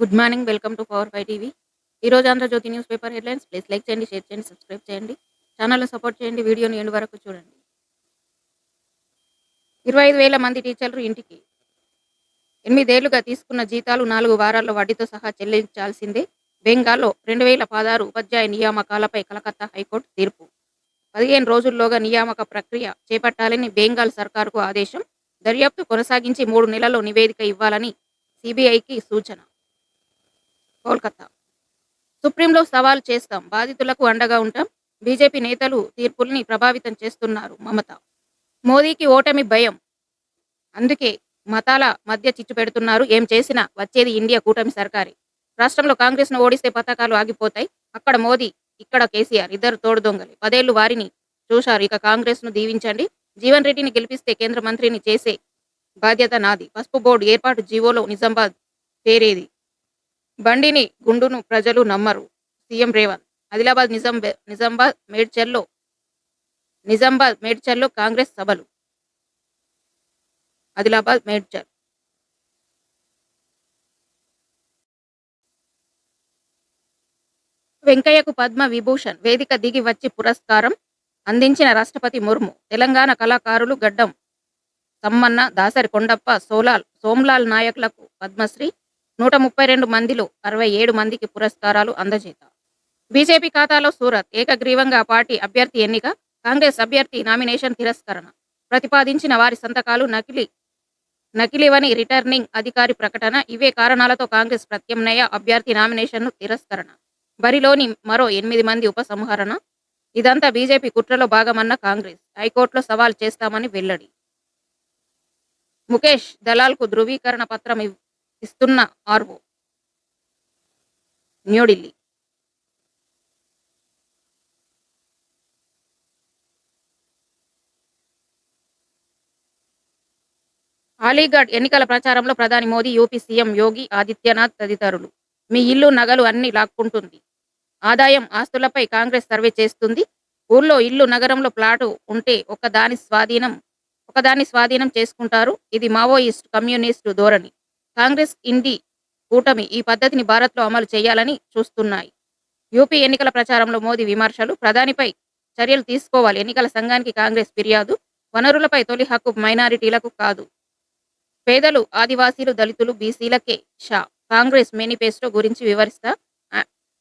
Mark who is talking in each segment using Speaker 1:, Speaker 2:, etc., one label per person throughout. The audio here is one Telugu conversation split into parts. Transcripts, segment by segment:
Speaker 1: Good morning welcome to power five TV ఈరోజు Andhra Jyothi news paper headlines. Please like చేయండి షేర్ చేయండి సబ్స్క్రైబ్ చేయండి. ఛానల్ని సపోర్ట్ చేయండి వీడియోని ఎండు వరకు చూడండి. ఇరవై ఐదు వేల మంది టీచర్లు ఇంటికి ఎనిమిదేళ్ళుగా తీసుకున్న జీతాలు నాలుగు వారాల్లో వడ్డీతో సహా చెల్లించాల్సిందే. బెంగాల్లో రెండు వేల పదహారు ఉపాధ్యాయ నియామకాలపై కలకత్తా హైకోర్టు తీర్పు. పదిహేను రోజుల్లోగా నియామక ప్రక్రియ చేపట్టాలని బెంగాల్ సర్కారుకు ఆదేశం. దర్యాప్తు కొనసాగించి మూడు నెలల్లో నివేదిక ఇవ్వాలని సిబిఐకి సూచన. కోల్కతా. సుప్రీంలో సవాల్ చేస్తాం. బాధితులకు అండగా ఉంటాం. బీజేపీ నేతలు తీర్పుల్ని ప్రభావితం చేస్తున్నారు మమత. మోదీకి ఓటమి భయం. అందుకే మతాల మధ్య చిచ్చు పెడుతున్నారు. ఏం చేసినా వచ్చేది ఇండియా కూటమి సర్కారే. రాష్ట్రంలో కాంగ్రెస్ను ఓడిస్తే పథకాలు ఆగిపోతాయి. అక్కడ మోదీ ఇక్కడ కేసీఆర్ ఇద్దరు తోడు దొంగలు. పదేళ్ళు వారిని చూశారు. ఇక కాంగ్రెస్ను దీవించండి. జీవన్ రెడ్డిని గెలిపిస్తే కేంద్ర మంత్రిని చేసే బాధ్యత నాది. పసుపు బోర్డు ఏర్పాటు జీవోలో నిజామాబాద్ పేరేది బండిని గుండును ప్రజలు నమ్మరు. సీఎం రేవంత్ ఆదిలాబాద్ నిజాం నిజామాబాద్ మేడ్చల్లో నిజామాబాద్ మేడ్చల్లో కాంగ్రెస్ సభలు. ఆదిలాబాద్ మేడ్చల్. వెంకయ్యకు పద్మ విభూషణ్ వేదిక దిగి వచ్చి పురస్కారం అందించిన రాష్ట్రపతి ముర్ము తెలంగాణ కళాకారులు గడ్డం సమ్మన్న దాసరి కొండప్ప సోలాల్ సోమ్లాల్ నాయకులకు పద్మశ్రీ నూట ముప్పై రెండు మందిలో అరవై ఏడు మందికి పురస్కారాలు అందజేత. బీజేపీ ఖాతాలో సూరత్ ఏకగ్రీవంగా పార్టీ అభ్యర్థి ఎన్నిక కాంగ్రెస్ అభ్యర్థి నామినేషన్ తిరస్కరణ. ప్రతిపాదించిన వారి సంతకాలు నకిలీ నకిలీవని రిటర్నింగ్ అధికారి ప్రకటన ఇవే కారణాలతో కాంగ్రెస్ ప్రత్యామ్నాయ అభ్యర్థి నామినేషన్ను తిరస్కరణ. బరిలోని మరో ఎనిమిది మంది ఉపసంహరణ. ఇదంతా బీజేపీ కుట్రలో భాగమన్న కాంగ్రెస్. హైకోర్టులో సవాల్ చేస్తామని వెల్లడి. ముఖేష్ దళాల్కు ధృవీకరణ పత్రం ఇస్తున్న ఆర్వో. న్యూఢిల్లీ అలీగఢ్ ఎన్నికల ప్రచారంలో ప్రధాని మోదీ యూపీ సీఎం యోగి ఆదిత్యనాథ్ తదితరులు. మీ ఇల్లు నగలు అన్ని లాక్కుంటుంది. ఆదాయం ఆస్తులపై కాంగ్రెస్ సర్వే చేస్తుంది. ఊర్లో ఇల్లు నగరంలో ప్లాటు ఉంటే ఒకదాని స్వాధీనం ఒకదాన్ని స్వాధీనం చేసుకుంటారు. ఇది మావోయిస్ట్ కమ్యూనిస్టు ధోరణి. కాంగ్రెస్ ఇండి కూటమి ఈ పద్ధతిని భారత్లో అమలు చేయాలని చూస్తున్నాయి. యూపీ ఎన్నికల ప్రచారంలో మోదీ విమర్శలు ప్రధానిపై చర్యలు తీసుకోవాలి. ఎన్నికల సంఘానికి కాంగ్రెస్ ఫిర్యాదు వనరులపై తొలి హక్కు మైనారిటీలకు కాదు. పేదలు ఆదివాసీలు దళితులు బీసీలకే షా. కాంగ్రెస్ మేనిఫెస్టో గురించి వివరిస్తా.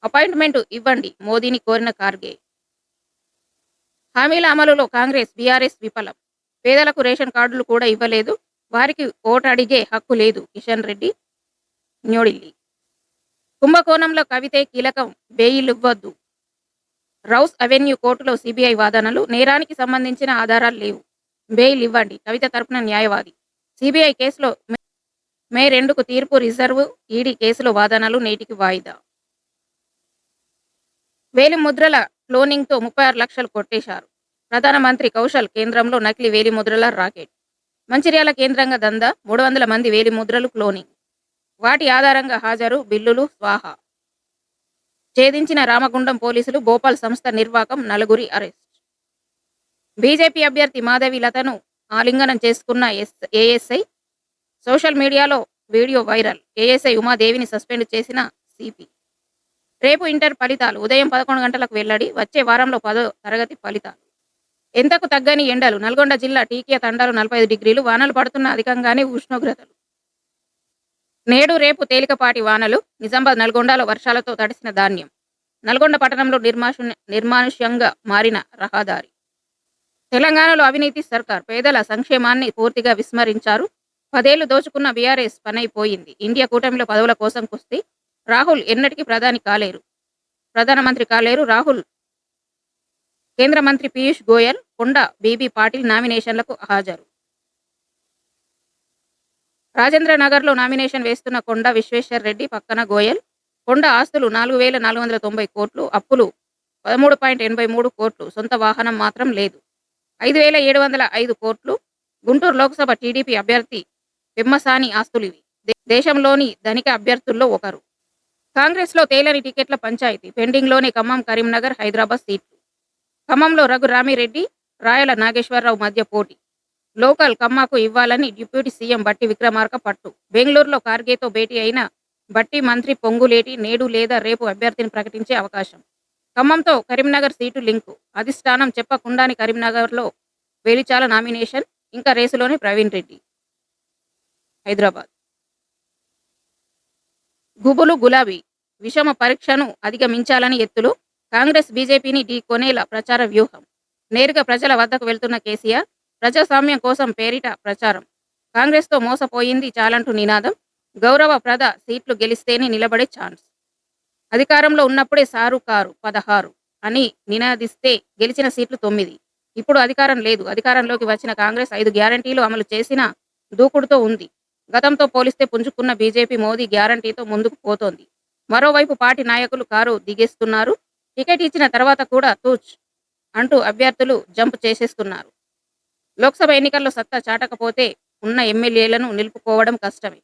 Speaker 1: అపాయింట్మెంట్ ఇవ్వండి మోదీని కోరిన కార్గే. హామీల అమలులో కాంగ్రెస్ బీఆర్ఎస్ విఫలం. పేదలకు రేషన్ కార్డులు కూడా ఇవ్వలేదు. వారికి ఓటు అడిగే హక్కు లేదు. కిషన్ రెడ్డి న్యూఢిల్లీ. కుంభకోణంలో కవితే కీలకం బెయిల్ ఇవ్వద్దు రౌస్ అవెన్యూ కోర్టులో సిబిఐ వాదనలు నేరానికి సంబంధించిన ఆధారాలు లేవు. బెయిల్ ఇవ్వండి కవిత తరపున న్యాయవాది. సిబిఐ కేసులో మే- మే రెండుకు తీర్పు రిజర్వ్ ఈడీ కేసులో వాదనలు నేటికి వాయిదా? వేలి ముద్రల క్లోనింగ్తో ముప్పై ఆరు లక్షలు కొట్టేశారు. ప్రధానమంత్రి కౌశల్ కేంద్రంలో నకిలీ వేలి ముద్రల రాకెట్. మంచిర్యాల కేంద్రంగా దందా మూడు వందల మంది వేలి ముద్రలు క్లోనింగ్ వాటి ఆధారంగా హాజరు బిల్లులు స్వాహా. ఛేదించిన రామగుండం పోలీసులు భోపాల్ సంస్థ నిర్వాకం నలుగురి అరెస్ట్. బీజేపీ అభ్యర్థి మాధవి లతను ఆలింగనం చేసుకున్న ఎస్ ఏఎస్ఐ. సోషల్ మీడియాలో వీడియో వైరల్. ఏఎస్ఐ ఉమాదేవిని సస్పెండ్ చేసిన సిపి. రేపు ఇంటర్ ఫలితాలు. ఉదయం పదకొండు గంటలకు వెల్లడి. వచ్చే వారంలో పదో తరగతి ఫలితాలు. ఎంతకు తగ్గని ఎండలు? నల్గొండ జిల్లా టీకియా తండాలు నలభై ఐదు డిగ్రీలు వానలు పడుతున్న అధికంగానే ఉష్ణోగ్రతలు. నేడు రేపు తేలికపాటి వానలు నిజామాబాద్ నల్గొండలో వర్షాలతో తడిసిన ధాన్యం. నల్గొండ పట్టణంలో నిర్మాషు నిర్మానుష్యంగా మారిన రహదారి. తెలంగాణలో అవినీతి సర్కార్ పేదల సంక్షేమాన్ని పూర్తిగా విస్మరించారు. పదేళ్ళు దోచుకున్న బీఆర్ఎస్ పనైపోయింది. ఇండియా కూటమిలో పదవుల కోసం కుస్తీ. రాహుల్ ఎన్నటికీ ప్రధాని కాలేరు. ప్రధానమంత్రి కాలేరు. రాహుల్ కేంద్ర మంత్రి పీయూష్ గోయల్ కొండ బీబీ పాటిల్ నామినేషన్లకు హాజరు. రాజేంద్ర నగర్లో నామినేషన్ వేస్తున్న కొండ విశ్వేశ్వర్ రెడ్డి పక్కన గోయల్. కొండ ఆస్తులు నాలుగు వేల నాలుగు వందల తొంభై కోట్లు అప్పులు పదమూడు పాయింట్ ఎనభై మూడు కోట్లు సొంత వాహనం మాత్రం లేదు. ఐదు వేల ఏడు వందల ఐదు కోట్లు గుంటూరు లోక్సభ టీడీపీ అభ్యర్థి పెమ్మసాని ఆస్తులు ఇవి. దేశంలోని ధనిక అభ్యర్థుల్లో ఒకరు. కాంగ్రెస్లో తేలని టికెట్ల పంచాయతీ పెండింగ్లోని ఖమ్మం కరీంనగర్ హైదరాబాద్ సీట్లు. ఖమ్మంలో రఘురామిరెడ్డి రాయల నాగేశ్వరరావు మధ్య పోటీ. లోకల్ కమ్మాకు ఇవ్వాలని డిప్యూటీ సీఎం బట్టి విక్రమార్క పట్టు. బెంగళూరులో కార్గేతో భేటీ అయిన బట్టి మంత్రి పొంగులేటి నేడు లేదా రేపు అభ్యర్థిని ప్రకటించే అవకాశం. ఖమ్మంతో కరీంనగర్ సీటు లింకు. అధిష్టానం చెప్పకుండానే కరీంనగర్లో వేలిచాల నామినేషన్ ఇంకా రేసులోని ప్రవీణ్ రెడ్డి. హైదరాబాద్. గుబులు గులాబీ. విషమ పరీక్షను అధిగమించాలని ఎత్తులు కాంగ్రెస్ బీజేపీని ఢీ కొనేలా ప్రచార వ్యూహం. నేరుగా ప్రజల వద్దకు వెళ్తున్న కేసీఆర్ ప్రజాస్వామ్యం కోసం పేరిట ప్రచారం. కాంగ్రెస్తో మోసపోయింది చాలంటూ నినాదం గౌరవప్రద సీట్లు గెలిస్తేనే నిలబడే ఛాన్స్. అధికారంలో ఉన్నప్పుడే సారు కారు పదహారు అని నినాదిస్తే గెలిచిన సీట్లు తొమ్మిది. ఇప్పుడు అధికారం లేదు. అధికారంలోకి వచ్చిన కాంగ్రెస్ ఐదు గ్యారంటీలు అమలు చేసిన దూకుడుతో ఉంది. గతంతో పోలిస్తే పుంజుకున్న బీజేపీ మోదీ గ్యారంటీతో ముందుకు పోతోంది. మరోవైపు పార్టీ నాయకులు కారు దిగేస్తున్నారు. టికెట్ ఇచ్చిన తర్వాత కూడా తూచ్ అంటూ అభ్యర్థులు జంప్ చేసేస్తున్నారు. లోక్సభ ఎన్నికల్లో సత్తా చాటకపోతే ఉన్న ఎమ్మెల్యేలను నిలుపుకోవడం కష్టమే.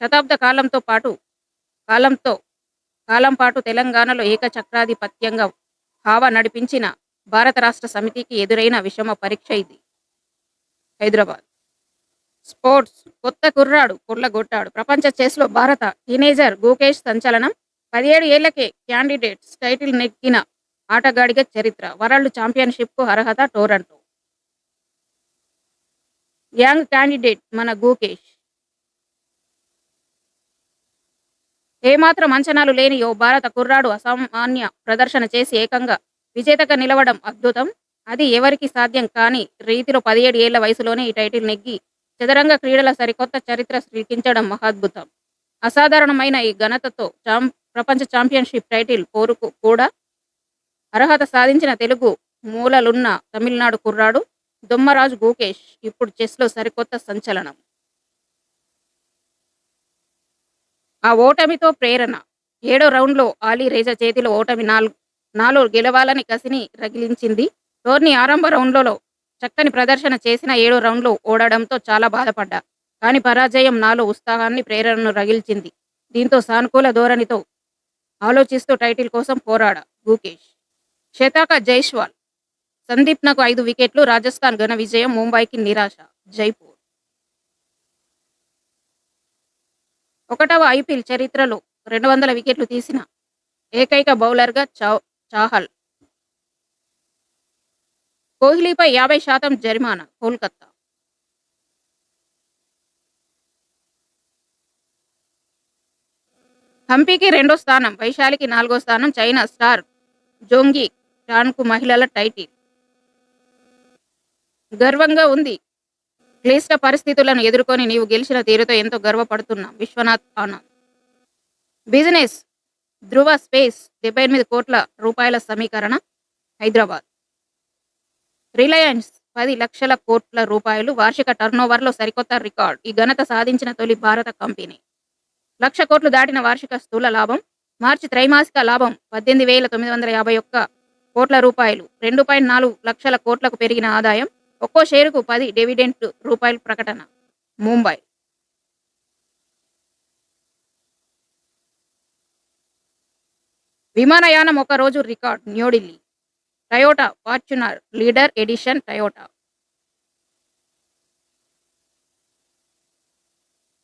Speaker 1: శతాబ్ద కాలంతో పాటు కాలంతో కాలం పాటు తెలంగాణలో ఏకచక్రాధిపత్యంగా హావ నడిపించిన భారత రాష్ట్ర సమితికి ఎదురైన విషమ పరీక్ష ఇది. హైదరాబాద్. స్పోర్ట్స్. కొత్త కుర్రాడు కొల్లగొట్టాడు. ప్రపంచ చెస్లో భారత టీనేజర్ గోకేష్ సంచలనం పదిహేడు ఏళ్ళకే క్యాండిడేట్స్ టైటిల్ నెక్కిన ఆటగాడిగా చరిత్ర వరల్డ్ ఛాంపియన్షిప్కు అర్హత టోరంటో. యంగ్ క్యాండిడేట్ మన గోకేష్. ఏమాత్రం అంచనాలు లేని ఓ భారత కుర్రాడు అసామాన్య ప్రదర్శన చేసి ఏకంగా విజేతగా నిలవడం అద్భుతం. అది ఎవరికి సాధ్యం కాని రీతిలో పదిహేడు ఏళ్ళ వయసులోనే ఈ టైటిల్ నెగ్గి చదరంగ క్రీడల సరికొత్త చరిత్ర సృష్టించడం మహాద్భుతం. అసాధారణమైన ఈ ఘనతతో చాం ప్రపంచ ఛాంపియన్షిప్ టైటిల్ పోరుకు కూడా అర్హత సాధించిన తెలుగు మూలలున్న తమిళనాడు కుర్రాడు దొమ్మరాజు గోకేష్. ఇప్పుడు చెస్లో సరికొత్త సంచలనం. ఆ ఓటమితో ప్రేరణ. ఏడో రౌండ్లో ఆలీ రేజా చేతిలో ఓటమి నాలుగు నాలుగు గెలవాలని కసిని రగిలించింది. టోర్నీ ఆరంభ రౌండ్లలో చక్కని ప్రదర్శన చేసిన ఏడో రౌండ్లో ఓడడంతో చాలా బాధపడ్డా. కానీ పరాజయం నాలో ఉత్సాహాన్ని ప్రేరణను రగిల్చింది. దీంతో సానుకూల ధోరణితో ఆలోచిస్తూ టైటిల్ కోసం పోరాడా గూకేష్ శతాక జైస్వాల్. సందీప్నకు ఐదు వికెట్లు రాజస్థాన్ ఘన విజయం ముంబైకి నిరాశ జైపూర్. ఒకటవ ఐపీఎల్ చరిత్రలో రెండు వందల వికెట్లు తీసిన ఏకైక బౌలర్గా చౌ చాహల్. కోహ్లీపై యాభై శాతం జరిమానా కోల్కతా హంపీకి రెండో స్థానం వైశాలికి నాలుగో స్థానం చైనా స్టార్ జోంగి టాన్కు మహిళల టైటిల్. గర్వంగా ఉంది. క్లిష్ట పరిస్థితులను ఎదుర్కొని నీవు గెలిచిన తీరుతో ఎంతో గర్వపడుతున్నా. విశ్వనాథ్ ఆనంద్. బిజినెస్ ధృవ స్పేస్ డెబ్బై ఎనిమిది కోట్ల రూపాయల సమీకరణ హైదరాబాద్. రిలయన్స్ పది లక్షల కోట్ల రూపాయలు వార్షిక టర్నోవర్లో సరికొత్త రికార్డ్. ఈ ఘనత సాధించిన తొలి భారత కంపెనీ. లక్ష కోట్లు దాటిన వార్షిక స్థూల లాభం మార్చి త్రైమాసిక లాభం పద్దెనిమిది వేల తొమ్మిది వందల యాభై ఒక్క కోట్ల రూపాయలు. రెండు పాయింట్ నాలుగు లక్షల కోట్లకు పెరిగిన ఆదాయం ఒక్కో షేరుకు పది డివిడెంట్ రూపాయలు ప్రకటన. ముంబై. విమానయానం ఒక రోజు record New Delhi. Toyota Fortuner leader edition Toyota.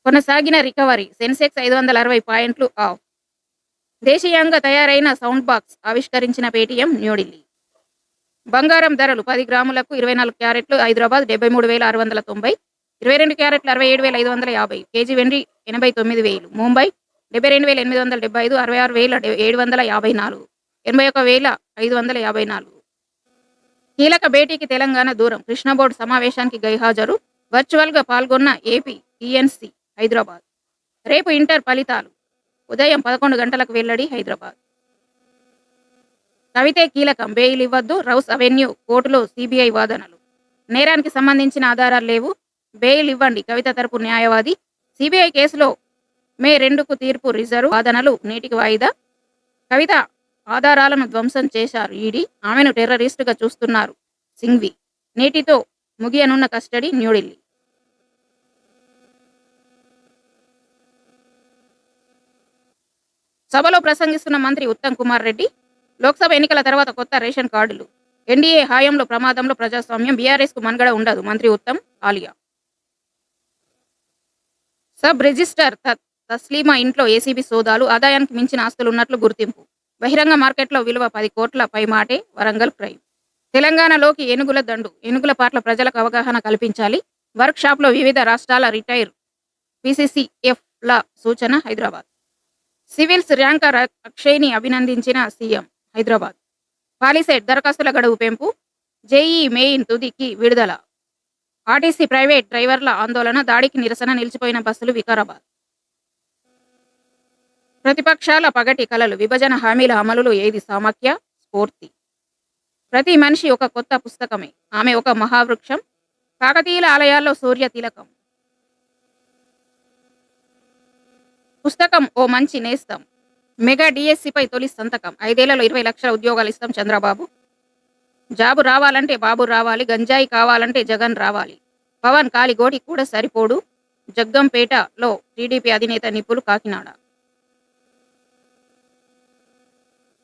Speaker 1: కొనసాగిన రికవరీ సెన్సెక్స్ ఐదు వందల అరవై పాయింట్లు ఆఫ్ దేశీయంగా తయారైన సౌండ్ బాక్స్ ఆవిష్కరించిన పేటీఎం న్యూఢిల్లీ. బంగారం ధరలు పది గ్రాములకు ఇరవై నాలుగు క్యారెట్లు హైదరాబాద్ డెబ్బై మూడు వేల ఆరు వందల తొంభై ఇరవై రెండు క్యారెట్లు అరవై ఏడు వేల ఐదు వందల యాభై కేజీ వెండి ఎనభై తొమ్మిది వేలు ముంబై డెబ్బై రెండు వేల ఎనిమిది వందల డెబ్బై ఐదు అరవై ఆరు వేల డె- ఏడు వందల యాభై నాలుగు ఎనభై ఒక వేల ఐదు వందల యాభై నాలుగు. కీలక భేటీకి తెలంగాణ దూరం కృష్ణ బోర్డు సమావేశానికి గైహాజరు వర్చువల్గా పాల్గొన్న ఏపీ ఈఎన్సీ హైదరాబాద్. రేపు ఇంటర్ ఫలితాలు. ఉదయం పదకొండు గంటలకు వెల్లడి హైదరాబాద్. కవితే కీలకం. బెయిల్ ఇవ్వద్దు. రౌస్ అవెన్యూ కోర్టులో సిబిఐ వాదనలు. నేరానికి సంబంధించిన ఆధారాలు లేవు. బెయిల్ ఇవ్వండి. కవిత తరపు న్యాయవాది. సిబిఐ కేసులో మే రెండుకు తీర్పు రిజర్వ్. వాదనలు నేటికి వాయిదా. కవిత ఆధారాలను ధ్వంసం చేశారు ఈడీ. ఆమెను టెర్రరిస్టుగా చూస్తున్నారు సింఘ్వి నేటితో ముగియనున్న కస్టడీ న్యూఢిల్లీ. సభలో ప్రసంగిస్తున్న మంత్రి ఉత్తమ్ కుమార్ రెడ్డి లోక్సభ ఎన్నికల తర్వాత కొత్త రేషన్ కార్డులు ఎన్డీఏ హాయంలో ప్రమాదంలో ప్రజాస్వామ్యం బీఆర్ఎస్కు మనుగడ ఉండదు మంత్రి ఉత్తమ్ ఆలియా. సబ్ రిజిస్టర్ తత్ తస్లీమా ఇంట్లో ఏసీబీ సోదాలు ఆదాయానికి మించిన ఆస్తులు ఉన్నట్లు గుర్తింపు. బహిరంగ మార్కెట్లో విలువ పది కోట్ల పైమాటే వరంగల్ క్రైమ్. తెలంగాణలోకి ఏనుగుల దండు ఏనుగుల పట్ల ప్రజలకు అవగాహన కల్పించాలి. వర్క్షాప్లో వివిధ రాష్ట్రాల రిటైర్ పిసిసిఎఫ్ల సూచన హైదరాబాద్. సివిల్స్ ర్యాంకర్ అక్షయ్ని అభినందించిన సీఎం హైదరాబాద్. పాలిసెట్ దరఖాస్తుల గడువు పెంపు జేఈ మెయిన్ తుదికి విడుదల. ఆర్టీసీ ప్రైవేట్ డ్రైవర్ల ఆందోళన దాడికి నిరసన నిలిచిపోయిన బస్సులు వికారాబాద్. ప్రతిపక్షాల పగటి కలలు విభజన హామీల అమలులో ఏది సామఖ్య? స్ఫూర్తి. ప్రతి మనిషి ఒక కొత్త పుస్తకమే. ఆమె ఒక మహావృక్షం. కాకతీయుల ఆలయాల్లో సూర్య తిలకం. పుస్తకం ఓ మంచి నేస్తం. మెగా డిఎస్సిపై తొలి సంతకం. ఐదేళ్ళలో ఇరవై లక్షల ఉద్యోగాలు ఇస్తాం చంద్రబాబు. జాబు రావాలంటే బాబు రావాలి గంజాయి కావాలంటే జగన్ రావాలి. పవన్ కాలిగోటి కూడా సరిపోడు. జగ్గంపేటలో టీడీపీ అధినేత నిప్పులు కాకినాడ.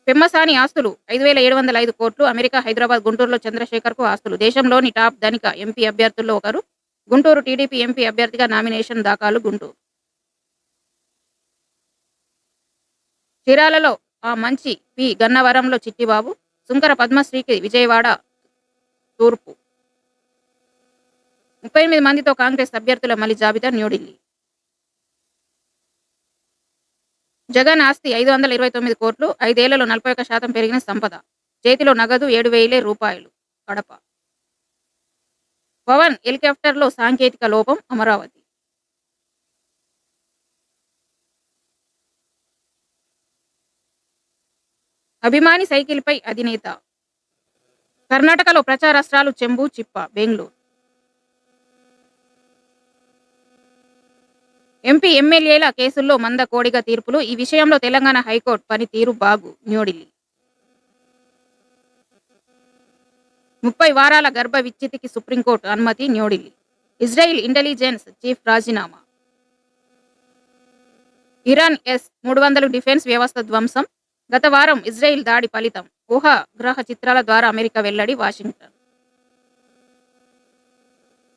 Speaker 1: పెమ్మసాని ఆస్తులు ఐదు వేల ఏడు వందల ఐదు కోట్లు. అమెరికా హైదరాబాద్ గుంటూరులో చంద్రశేఖర్కు ఆస్తులు. దేశంలోని టాప్ ధనిక ఎంపీ అభ్యర్థుల్లో ఒకరు. గుంటూరు టీడీపీ ఎంపీ అభ్యర్థిగా నామినేషన్ దాఖలు గుంటూరు. చీరాలలో ఆ మంచి పి గన్నవరంలో చిట్టిబాబు సుంకర పద్మశ్రీకి విజయవాడ తూర్పు. ముప్పై ఎనిమిది మందితో కాంగ్రెస్ అభ్యర్థుల మలి జాబితా న్యూఢిల్లీ. జగన్ ఆస్తి ఐదు వందల ఇరవై తొమ్మిది కోట్లు ఐదేళ్ళలో నలభై ఒక్క శాతం పెరిగిన సంపద. చేతిలో నగదు ఏడు వేలే రూపాయలు కడప. పవన్ హెలికాప్టర్లో సాంకేతిక లోపం అమరావతి. అభిమాని సైకిల్పై అధినేత. కర్ణాటకలో ప్రచారాస్త్రాలు చెంబు చిప్ప బెంగళూరు. ఎంపీ ఎమ్మెల్యేల కేసుల్లో మంద కోడిగా తీర్పులు ఈ విషయంలో తెలంగాణ హైకోర్టు పనితీరు బాగు న్యూఢిల్లీ. ముప్పై వారాల గర్భ విచ్ఛితికి సుప్రీంకోర్టు అనుమతి న్యూఢిల్లీ. ఇజ్రాయిల్ ఇంటెలిజెన్స్ చీఫ్ రాజీనామా. ఇరాన్ ఎస్ మూడు వందలు డిఫెన్స్ వ్యవస్థ ధ్వంసం. గత వారం ఇజ్రాయిల్ దాడి ఫలితం ఊహ గ్రహ చిత్రాల ద్వారా అమెరికా వెల్లడి వాషింగ్టన్.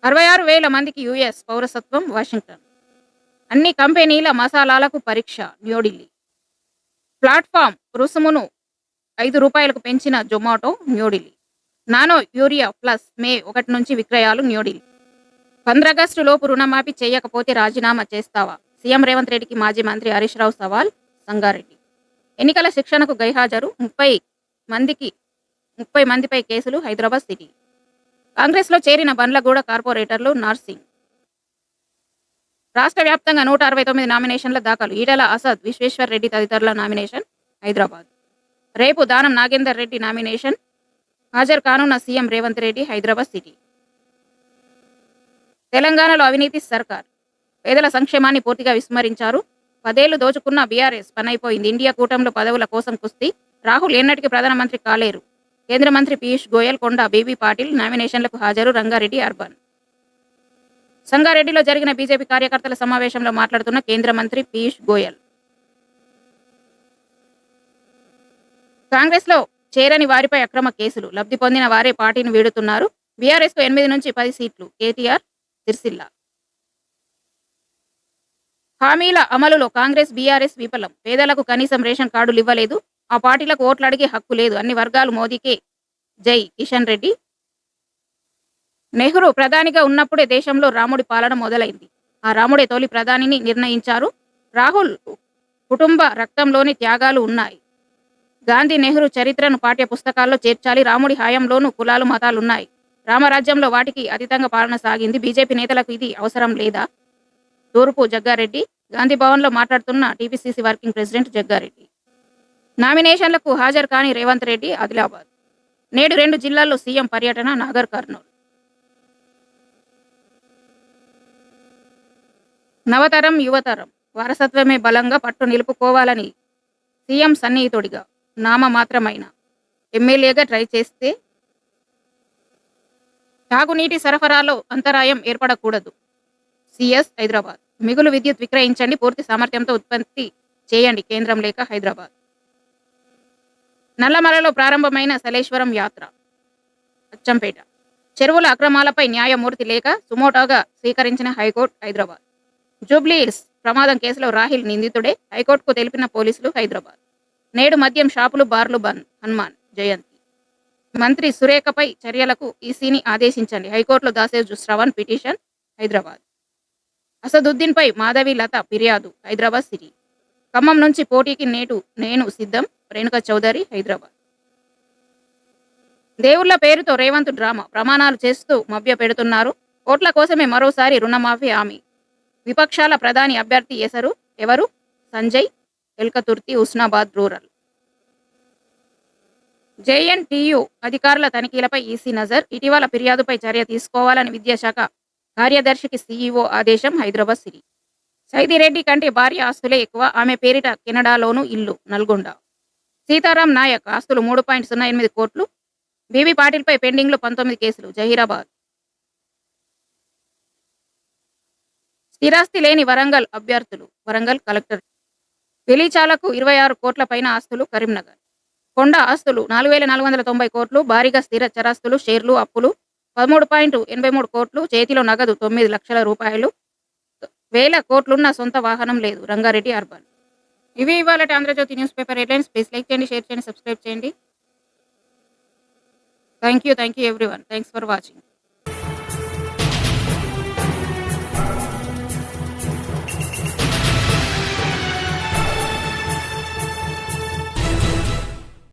Speaker 1: అరవై ఆరు వేల మందికి యుఎస్ పౌరసత్వం వాషింగ్టన్. అన్ని కంపెనీల మసాలాలకు పరీక్ష న్యూఢిల్లీ. ప్లాట్ఫామ్ రుసుమును ఐదు రూపాయలకు పెంచిన Zomato New Delhi. Nano urea plus May ఒకటి నుంచి విక్రయాలు న్యూఢిల్లీ. పంద్రాగస్టు లోపు రుణమాఫీ చేయకపోతే రాజీనామా చేస్తావా? సీఎం రేవంత్ రెడ్డికి మాజీ మంత్రి హరీష్ రావు సవాల్ సంగారెడ్డి. ఎన్నికల శిక్షణకు గైహాజరు ముప్పై మందికి ముప్పై మందిపై కేసులు హైదరాబాద్ సిటీ. కాంగ్రెస్లో చేరిన బండ్లగూడ కార్పొరేటర్లు నార్సింగ్. రాష్ట్ర వ్యాప్తంగా నూట అరవై తొమ్మిది నామినేషన్ల దాఖలు. ఈటల అసద్ విశ్వేశ్వర్ రెడ్డి తదితరుల నామినేషన్ హైదరాబాద్. రేపు దానం నాగేందర్ రెడ్డి నామినేషన్. హాజరు కానున్న సీఎం రేవంత్ రెడ్డి హైదరాబాద్ సిటీ. తెలంగాణలో అవినీతి సర్కార్. పేదల సంక్షేమాన్ని పూర్తిగా విస్మరించారు. పదేళ్ళు దోచుకున్న బీఆర్ఎస్ పనైపోయింది. ఇండియా కూటమిలో పదవుల కోసం కుస్తీ. రాహుల్ ఎన్నటికీ ప్రధానమంత్రి కాలేరు. కేంద్ర మంత్రి పీయూష్ గోయల్ కొండ బీబీ పాటిల్ నామినేషన్లకు హాజరు రంగారెడ్డి అర్బన్. సంగారెడ్డిలో జరిగిన బీజేపీ కార్యకర్తల సమావేశంలో మాట్లాడుతున్న కేంద్ర మంత్రి పీయూష్ గోయల్. కాంగ్రెస్లో చేరని వారిపై అక్రమ కేసులు. లబ్ధి పొందిన వారే పార్టీని వీడుతున్నారు. బీఆర్ఎస్కు ఎనిమిది నుంచి పది సీట్లు. కేటీఆర్ సిరిసిల్ల. హామీల అమలులో కాంగ్రెస్ బీఆర్ఎస్ విఫలం. పేదలకు కనీసం రేషన్ కార్డులు ఇవ్వలేదు. ఆ పార్టీలకు ఓట్లు అడిగే హక్కు లేదు. అన్ని వర్గాలు మోదీకే. జై కిషన్ రెడ్డి. నెహ్రూ ప్రధానిగా ఉన్నప్పుడే దేశంలో రాముడి పాలన మొదలైంది. ఆ రాముడే తొలి ప్రధానిని నిర్ణయించారు. రాహుల్ కుటుంబ రక్తంలోని త్యాగాలు ఉన్నాయి. గాంధీ నెహ్రూ చరిత్రను పాఠ్య పుస్తకాల్లో చేర్చాలి. రాముడి హాయంలోనూ కులాలు మతాలు ఉన్నాయి రామరాజ్యంలో వాటికి అతీతంగా పాలన సాగింది. బీజేపీ నేతలకు ఇది అవసరం లేదా? తూర్పు జగ్గారెడ్డి. గాంధీ భవన్లో మాట్లాడుతున్న టీపీసీసీ వర్కింగ్ ప్రెసిడెంట్ జగ్గారెడ్డి. నామినేషన్లకు హాజరు కాని రేవంత్ రెడ్డి ఆదిలాబాద్. నేడు రెండు జిల్లాల్లో సీఎం పర్యటన నాగర్ కర్నూలు. నవతరం యువతరం. వారసత్వమే బలంగా పట్టు నిలుపుకోవాలని సీఎం సన్నిహితుడిగా నామ మాత్రమైన ఎమ్మెల్యేగా ట్రై చేస్తే తాగునీటి సరఫరాలో అంతరాయం ఏర్పడకూడదు. సిఎస్ హైదరాబాద్. మిగులు విద్యుత్ విక్రయించండి. పూర్తి సామర్థ్యంతో ఉత్పత్తి చేయండి. కేంద్రం లేక హైదరాబాద్. నల్లమలలో ప్రారంభమైన సలేశ్వరం యాత్ర అచ్చంపేట. చెరువుల అక్రమాలపై న్యాయమూర్తి లేక సుమోటోగా స్వీకరించిన హైకోర్టు హైదరాబాద్. జూబ్లీహిల్స్ ప్రమాదం కేసులో రాహిల్ నిందితుడే. హైకోర్టుకు తెలిపిన పోలీసులు హైదరాబాద్. నేడు మద్యం షాపులు బార్లు బంద్ హనుమాన్ జయంతి. మంత్రి సురేఖపై చర్యలకు ఈసీని ఆదేశించండి. హైకోర్టులో దాసేజు శ్రవణ్ పిటిషన్ హైదరాబాద్. అసదుద్దీన్పై మాధవి లత ఫిర్యాదు హైదరాబాద్ సిటీ ఖమ్మం నుంచి పోటీకి నేటు నేను సిద్ధం రేణుక చౌదరి హైదరాబాద్. దేవుళ్ళ పేరుతో రేవంత్ డ్రామా ప్రమాణాలు చేస్తూ మభ్య పెడుతున్నారు. ఓట్ల కోసమే మరోసారి రుణమాఫీ హామీ. విపక్షాల ప్రధాని అభ్యర్థి ఎసరు ఎవరు? సంజయ్ ఎల్కతుర్తి ఉస్నాబాద్ రూరల్. జేఎన్టీయు అధికారుల తనిఖీలపై ఈసీ నజర్ ఇటీవల ఫిర్యాదుపై చర్య తీసుకోవాలని విద్యాశాఖ కార్యదర్శికి సీఈఓ ఆదేశం హైదరాబాద్ సిరి సైదిరెడ్డి కంటే భార్య ఆస్తులే ఎక్కువ. ఆమె పేరిట కెనడాలోను ఇల్లు నల్గొండ. సీతారాం నాయక్ ఆస్తులు మూడు పాయింట్ సున్నా ఎనిమిది కోట్లు. బీబీ పాటిల్పై పెండింగ్లో పంతొమ్మిది కేసులు. జహీరాబాద్. స్థిరాస్తి లేని వరంగల్ అభ్యర్థులు. వరంగల్ కలెక్టర్. వెలిచాలకు ఇరవై ఆరు కోట్ల పైన ఆస్తులు కరీంనగర్. కొండ ఆస్తులు నాలుగు వేల నాలుగు వందల తొంభై కోట్లు. భారీగా స్థిర చరాస్తులు షేర్లు అప్పులు. పదమూడు పాయింట్ ఎనభై మూడు కోట్లు చేతిలో నగదు తొమ్మిది లక్షల రూపాయలు. వేల కోట్లున్న సొంత వాహనం లేదు రంగారెడ్డి అర్బన్. ఇవి ఇవాళ Andhra Jyothi news paper headlines. Please like చేయండి షేర్ చేయండి సబ్స్క్రైబ్ చేయండి. Thank you thank you everyone thanks for watching.